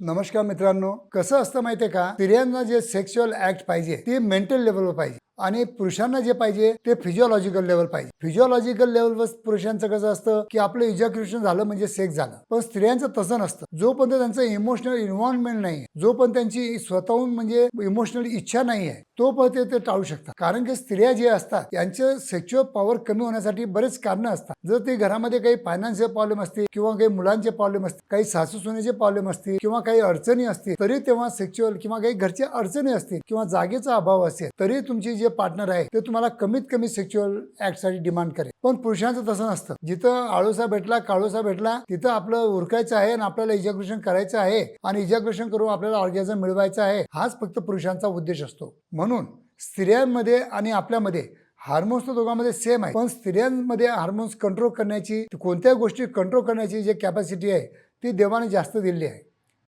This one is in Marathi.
नमस्कार मित्रांनो कसं असतं माहितीये का? स्त्रियांना जे सेक्शुअल ऍक्ट पाहिजे ते मेंटल लेवलवर पाहिजे आणि पुरुषांना जे पाहिजे ते फिजिओलॉजिकल लेवल पाहिजे. फिजिओलॉजिकल लेवलवर पुरुषांचं कसं असतं की आपलं इजॅक्युलेशन झालं म्हणजे सेक्स झालं. पण स्त्रियांचं तसं नसतं. जोपर्यंत त्यांचं इमोशनल इन्व्हॉल्वमेंट नाही जोपर्यंत त्यांची स्वतःहून म्हणजे इमोशनल इच्छा नाही आहे तो पण ते टाळू शकतात. कारण की स्त्रिया जे असतात यांचे सेक्च्युअल पॉवर कमी होण्यासाठी बरेच कारणं असतात. जर ते घरामध्ये काही फायनान्शियल प्रॉब्लेम असते किंवा काही मुलांचे प्रॉब्लेम असते काही सासू सुनेचे प्रॉब्लेम असतील किंवा काही अडचणी असतील तरी तेव्हा सेक्च्युअल किंवा काही घरच्या अडचणी असतील किंवा जागेचा अभाव असेल तरी तुमची जे पार्टनर आहे ते तुम्हाला कमीत कमी सेक्च्युअल ऍक्टसाठी डिमांड करेल. पण पुरुषांचं तसं नसतं. जिथं आळूसा भेटला काळूसा भेटला तिथं आपलं उरकायचं आहे आणि आपल्याला इजाग्रेशन करायचं आहे आणि इजाग्रेशन करून आपल्याला ऑर्गॅझम मिळवायचं आहे हाच फक्त पुरुषांचा उद्देश असतो. म्हणून स्त्रियांमध्ये आणि आपल्यामध्ये हार्मोन्स तर दोघांमध्ये सेम आहे पण स्त्रियांमध्ये हार्मोन्स कंट्रोल करण्याची कोणत्याही गोष्टी कंट्रोल करण्याची जी कॅपॅसिटी आहे ती देवाने जास्त दिलेली आहे.